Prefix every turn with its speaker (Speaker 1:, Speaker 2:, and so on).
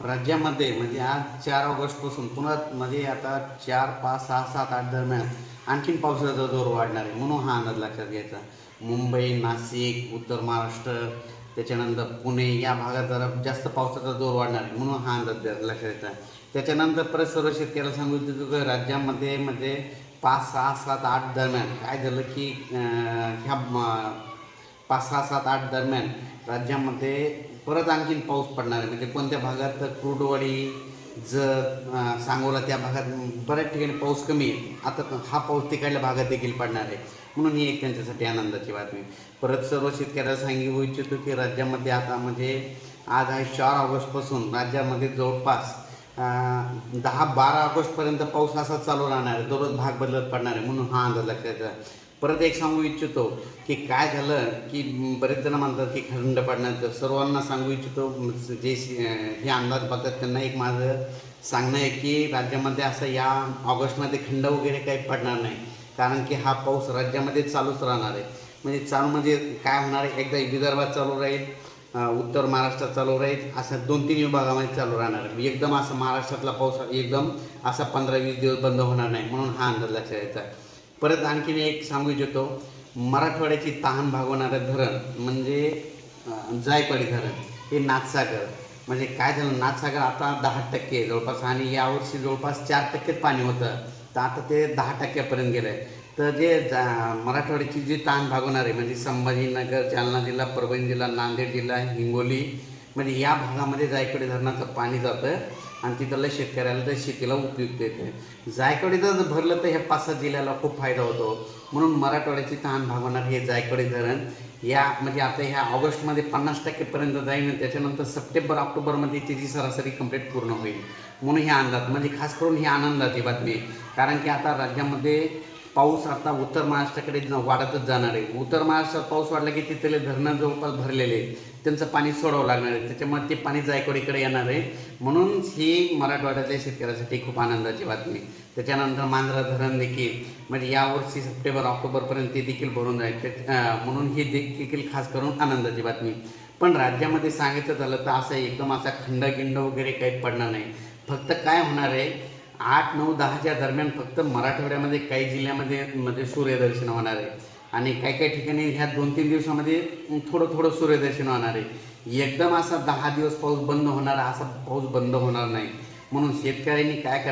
Speaker 1: राज्यामध्ये म्हणजे आज चार ऑगस्टपासून पुन्हा म्हणजे आता चार पाच सहा सात आठ दरम्यान आणखीन पावसाचा जोर वाढणार आहे. म्हणून हा अंदाज लक्षात घ्यायचा. मुंबई नाशिक उत्तर महाराष्ट्र त्याच्यानंतर पुणे या भागात जरा जास्त पावसाचा जोर वाढणार आहे. म्हणून हा अंदाज द्या- लक्षात घ्यायचा. त्याच्यानंतर परत सर्व शेतकऱ्याला सांगू इच्छितो की राज्यामध्ये म्हणजे पाच सहा सात आठ दरम्यान काय झालं की ह्या म- पाच सहा सात आठ दरम्यान राज्यामध्ये परत आणखीन पाऊस पडणार आहे. म्हणजे कोणत्या भागात क्रुडवाडी जत सांगोला त्या भागात बऱ्याच ठिकाणी पाऊस कमी आहे. आता हा पाऊस तिकडल्या भागात देखील पडणार आहे. म्हणून ही एक त्यांच्यासाठी आनंदाची बातमी परत सर्व शेतकऱ्याला सांगू इच्छितो की राज्यामध्ये आता म्हणजे आज आहे चार ऑगस्टपासून. राज्यामध्ये जवळपास दहा बारा ऑगस्टपर्यंत पाऊस असा चालू राहणार आहे. दररोज भाग बदलत पडणार आहे. म्हणून हा अंदाज लक्षात परत एक सांगू इच्छितो की काय झालं की बरेच जण म्हणतात की खंड पडणार सर्वांना सांगू इच्छितो जे हे अंदाज बघतात त्यांना एक माझं सांगणं आहे की राज्यामध्ये असं या ऑगस्टमध्ये खंड वगैरे काही पडणार नाही. कारण की हा पाऊस राज्यामध्ये चालूच राहणार आहे. म्हणजे चालू म्हणजे काय होणार आहे? एकदा विदर्भात चालू राहील उत्तर महाराष्ट्रात चालू राहील असं दोन तीन विभागामध्ये चालू राहणार आहे. एकदम असं महाराष्ट्रातला पाऊस एकदम असा पंधरा वीस दिवस बंद होणार नाही म्हणून हा अंदाज लक्षात यायचा परत आणखीन एक सांगू इच्छितो. मराठवाड्याची तहान भागवणारं धरण म्हणजे जायकवाडी धरण हे नाथसागर. म्हणजे काय झालं नाथसागर आता दहा टक्के आहे. जवळपास आणि यावर्षी जवळपास चार टक्केच पाणी होतं. तर आता ते दहा टक्क्यापर्यंत गेलं आहे तर जे जा- मराठवाड्याची जी ताण भागवणार आहे म्हणजे संभाजीनगर जालना जिल्हा परभणी जिल्हा नांदेड जिल्हा हिंगोली म्हणजे या भागामध्ये जायकवाडी धरणाचं पाणी जातं आणि तिथल्या शेतकऱ्याला तर शेतीला उपयुक्त येते जायकवाडी जर भरलं तर ह्या पाच सात जिल्ह्याला खूप फायदा होतो. म्हणून मराठवाड्याची तहान भागवणार हे जायकवाडी धरण या म्हणजे आता ह्या ऑगस्टमध्ये पन्नास टक्केपर्यंत जाईल त्याच्यानंतर सप्टेंबर ऑक्टोबरमध्ये त्याची सरासरी कंप्लीट पूर्ण होईल. म्हणून हे अंदाज म्हणजे खास करून ही आनंदाची बातमी. कारण की आता राज्यामध्ये पाऊस आता उत्तर महाराष्ट्राकडे वाढतच जाणार आहे. उत्तर महाराष्ट्रात पाऊस वाढला की तिथले धरणं जवळपास भरलेले आहेत. त्यांचं पाणी सोडावं लागणार आहे. त्याच्यामुळे ते पाणी जायकवाडीकडे येणार आहे. म्हणून ही मराठवाड्यातल्या शेतकऱ्यासाठी खूप आनंदाची बातमी त्याच्यानंतर मांजरा धरण देखील म्हणजे यावर्षी सप्टेंबर ऑक्टोबरपर्यंत ते देखील भरून जाईल म्हणून ही देखील खास करून आनंदाची बातमी पण राज्यामध्ये सांगायचं झालं तर असं एकदम असा खंडगिंड वगैरे काही पडणार नाही. फक्त काय होणार आहे आठ नऊ दहाच्या दरम्यान फक्त मराठवाड्यामध्ये काही जिल्ह्यामध्ये मध्ये सूर्यदर्शन होणार आहे. आणि काही काही ठिकाणी ह्या दोन तीन दिवसामध्ये थोडं थोडं सूर्यदर्शन होणार आहे. एकदम असा दहा दिवस पाऊस बंद होणार असा पाऊस बंद होणार नाही. म्हणून शेतकऱ्यांनी काय करायचं?